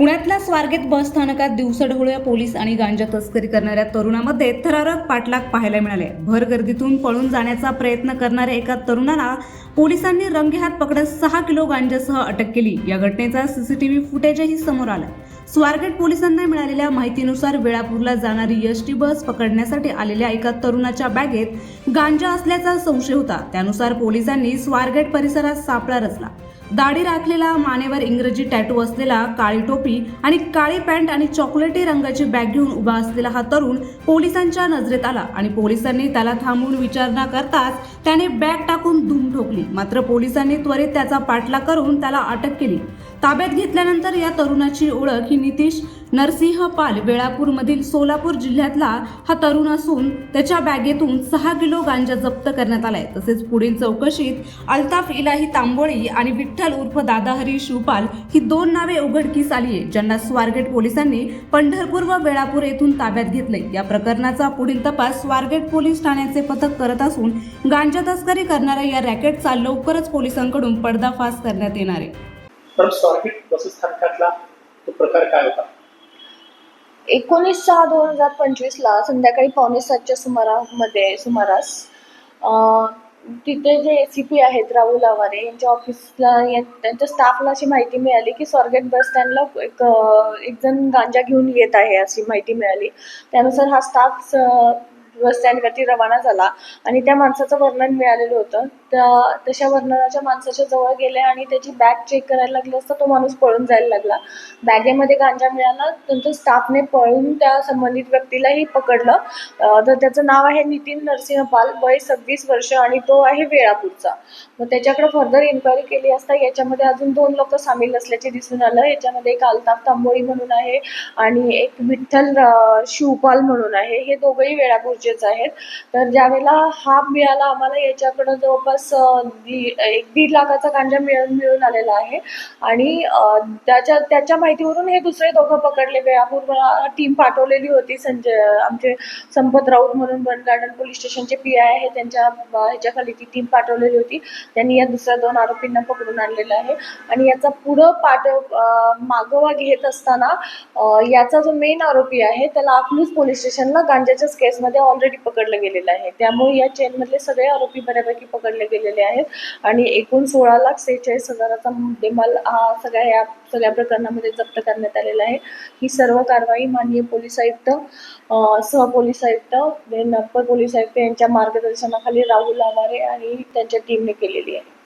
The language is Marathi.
पुण्यातल्या स्वारगेट बस स्थानकात दिवसाढवळ्या पोलीस आणि गांजा तस्करी करणाऱ्या तरुणामध्ये थरारक पाठलाग पाहायला मिळाले. भर गर्दीतून पळून जाण्याचा प्रयत्न करणाऱ्या एका तरुणाला पोलिसांनी रंगेहात पकडत सहा किलो गांजासह अटक केली. या घटनेचा सीसीटीव्ही फुटेजही समोर आला. स्वारगेट पोलिसांना मिळालेल्या माहितीनुसार वेळापूरला जाणारी एस टी बस पकडण्यासाठी आलेल्या एका तरुणाच्या बॅगेत गांजा असल्याचा संशय होता. त्यानुसार पोलिसांनी स्वारगेट परिसरात सापळा रचला. दाढी राखलेला मानेवर इंग्रजी टॅटू असलेला काळी टोपी आणि काळी पॅन्ट आणि चॉकलेटी रंगाची बॅग घेऊन उभा असलेला हा तरुण पोलिसांच्या नजरेत आला आणि पोलिसांनी त्याला थांबवून विचारणा करताच त्याने बॅग टाकून धूम ठोकली. मात्र पोलिसांनी त्वरित त्याचा पाठला करून त्याला अटक केली. ताब्यात घेतल्यानंतर या तरुणाची ओळख ही नितीश नरसिंह पाल वेळापूरमधील सोलापूर जिल्ह्यातला हा तरुण असून त्याच्या बॅगेतून सहा किलो गांजा जप्त करण्यात आलाय. तसेच पुढील चौकशीत अल्ताफ इलाही तांबोळी आणि विठ्ठल उर्फ दादाहरी शिवपाल ही दोन नावे उघडकीस आली आहे ज्यांना स्वारगेट पोलिसांनी पंढरपूर व वेळापूर येथून ताब्यात घेतले या प्रकरणाचा पुढील तपास स्वारगेट पोलीस ठाण्याचे पथक करत असून गांजा तस्करी करणाऱ्या या रॅकेटचा लवकरच पोलिसांकडून पडदाफाश करण्यात येणार आहे. पण स्वारगेट बसस्थानकातला तो प्रकार काय होता? एकोणीस सहा दोन हजार पंचवीसला संध्याकाळी पावणे सातच्या सुमारामध्ये सुमारास तिथे जे ए सी पी आहेत राहुल आवारे यांच्या ऑफिसला त्यांच्या स्टाफला अशी माहिती मिळाली की स्वारगेट बस स्टँडला एक एक जण गांजा घेऊन येत आहे अशी माहिती मिळाली. त्यानुसार हा स्टाफ बस स्टँडवरती रवाना झाला आणि त्या माणसाचं वर्णन मिळालेलं होतं. त्या तशा वर्णनाच्या माणसाच्या जवळ गेले आणि त्याची बॅग चेक करायला लागली असता तो माणूस पळून जायला लागला. बॅगेमध्ये गांजा मिळाला त्यांच्या स्टाफने पळून त्या संबंधित व्यक्तीलाही पकडलं. तर त्याचं नाव आहे नितीन नरसिंह पाल वय सव्वीस वर्ष आणि तो आहे वेळापूरचा. मग त्याच्याकडे फर्दर इन्क्वायरी केली असता याच्यामध्ये अजून दोन लोक सामील असल्याचे दिसून आलं. याच्यामध्ये एक अल्ताफ तांबोळी म्हणून आहे आणि एक विठ्ठल शिवपाल म्हणून आहे. हे दोघंही गरजेचं आहे तर ज्यावेळेला हा मिळाला आम्हाला याच्याकडं जवळपास दी एक दीड लाखाचा गांजा मिळून मिळून आलेला आहे. आणि त्याच्या त्याच्या माहितीवरून हे दुसरे दोघं पकडले. वेळापूर टीम पाठवलेली होती संजय आमचे संपत राऊत म्हणून बन गार्डन पोलीस स्टेशनचे पी आय आहे. त्यांच्या ह्याच्याखाली ती टीम पाठवलेली होती. त्यांनी या दुसऱ्या दोन आरोपींना पकडून आणलेलं आहे. आणि याचा पुढं पाठ मागोवा घेत असताना याचा जो मेन आरोपी आहे त्याला अकलूज पोलीस स्टेशनला गांजाच्याच केसमध्ये ऑलरेडी पकडलं गेलेलं आहे. त्यामुळे या चेनमधले सगळे आरोपी बऱ्यापैकी पकडले गेलेले आहेत. आणि एकूण सोळा लाख सेहेचाळीस हजाराचा मुद्देमाल हा सगळ्या या सगळ्या प्रकरणामध्ये जप्त करण्यात आलेला आहे. ही सर्व कारवाई माननीय पोलीस आयुक्त सह सहपोलीस आयुक्त देन अप्पर पोलीस आयुक्त यांच्या मार्गदर्शनाखाली राहुल आवारे आणि त्यांच्या टीमने केलेली आहे.